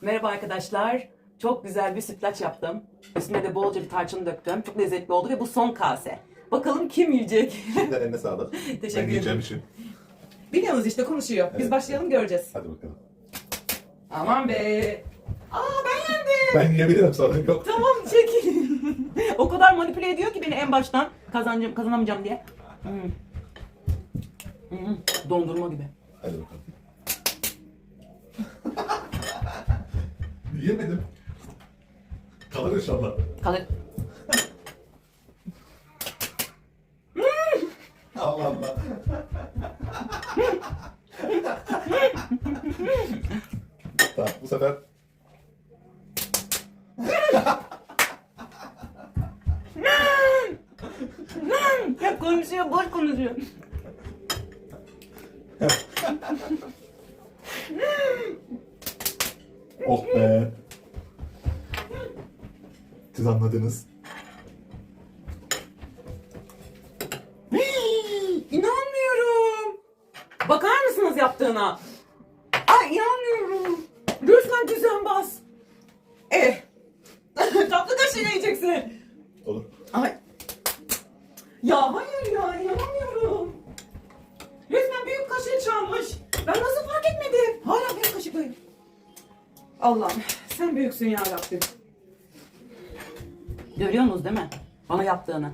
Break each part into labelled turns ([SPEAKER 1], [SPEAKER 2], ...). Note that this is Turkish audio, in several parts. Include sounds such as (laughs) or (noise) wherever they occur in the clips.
[SPEAKER 1] Merhaba arkadaşlar. Çok güzel bir sütlaç yaptım. Üstüne de bolca bir tarçın döktüm. Çok lezzetli oldu ve bu son kase. Bakalım kim yiyecek?
[SPEAKER 2] Şimdiden eline sağlık. (laughs)
[SPEAKER 1] Teşekkür
[SPEAKER 2] ben yiyeceğim
[SPEAKER 1] ederim.
[SPEAKER 2] için.
[SPEAKER 1] Biliyorsunuz işte konuşuyor. Biz
[SPEAKER 2] Evet.
[SPEAKER 1] başlayalım göreceğiz.
[SPEAKER 2] Hadi bakalım.
[SPEAKER 1] Aman be. Aa ben yendim.
[SPEAKER 2] Ben yiyebilirim sorun yok.
[SPEAKER 1] Tamam çekil. o kadar manipüle ediyor ki beni en baştan kazanacağım, kazanamayacağım diye. Hmm. Hmm, Dondurma gibi.
[SPEAKER 2] Hadi bakalım. Yiyemedim. Kalır inşallah.
[SPEAKER 1] Kalır.
[SPEAKER 2] Allah Allah. tamam bu sefer
[SPEAKER 1] Hep konuşuyor, boş konuşuyor.
[SPEAKER 2] oh be. Siz anladınız.
[SPEAKER 1] Hii, İnanmıyorum. Bakar mısınız yaptığına? Ay inanmıyorum. Resmen düzenbaz. Eh. (laughs) Tatlı kaşığıyla yiyeceksin.
[SPEAKER 2] Olur.
[SPEAKER 1] Ay. Ya hayır ya inanamıyorum. Resmen büyük kaşığı çalmış. Ben nasıl fark etmedim? Hala büyük kaşıklıyım. Allah'ım sen büyüksün ya Rabbim. Görüyorsunuz değil mi? Bana yaptığını.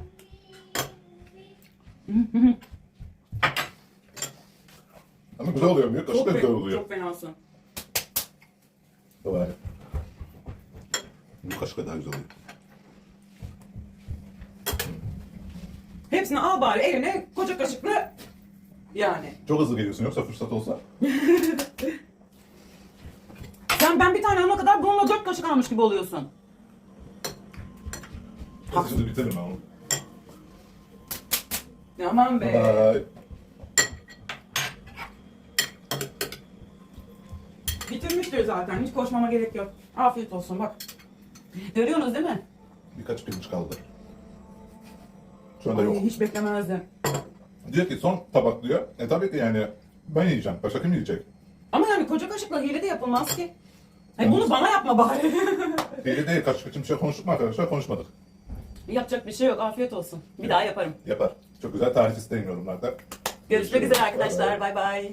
[SPEAKER 2] Ama güzel oluyor. Büyük kaşık da güzel oluyor.
[SPEAKER 1] Çok fenasın.
[SPEAKER 2] Baba. Bu kaşık da daha güzel oluyor.
[SPEAKER 1] Hepsini al bari eline koca kaşıkla yani.
[SPEAKER 2] Çok hızlı geliyorsun yoksa fırsat olsa. (laughs)
[SPEAKER 1] Sen ben bir tane alana kadar bununla dört kaşık almış gibi oluyorsun.
[SPEAKER 2] Şimdi bitiririm ben onu.
[SPEAKER 1] Aman be.
[SPEAKER 2] Bye.
[SPEAKER 1] Bitirmiştir zaten. Hiç koşmama gerek yok. Afiyet olsun bak. Görüyorsunuz değil mi?
[SPEAKER 2] Birkaç pirinç kaldı. Şu anda
[SPEAKER 1] Ay,
[SPEAKER 2] yok.
[SPEAKER 1] hiç beklemezdim.
[SPEAKER 2] Diyor ki son tabak diyor. E tabii ki yani ben yiyeceğim. Başka kim yiyecek?
[SPEAKER 1] Ama yani koca kaşıkla hile de yapılmaz ki. Ay bunu bana yapma bari. (laughs)
[SPEAKER 2] Değil değil kaç kaçım şey konuştuk mu arkadaşlar? Konuşmadık.
[SPEAKER 1] Yapacak bir şey yok. Afiyet olsun. Bir daha yaparım.
[SPEAKER 2] Yapar. Çok güzel tarif isteyin yorumlarda.
[SPEAKER 1] Görüşmek üzere arkadaşlar. Bay bay.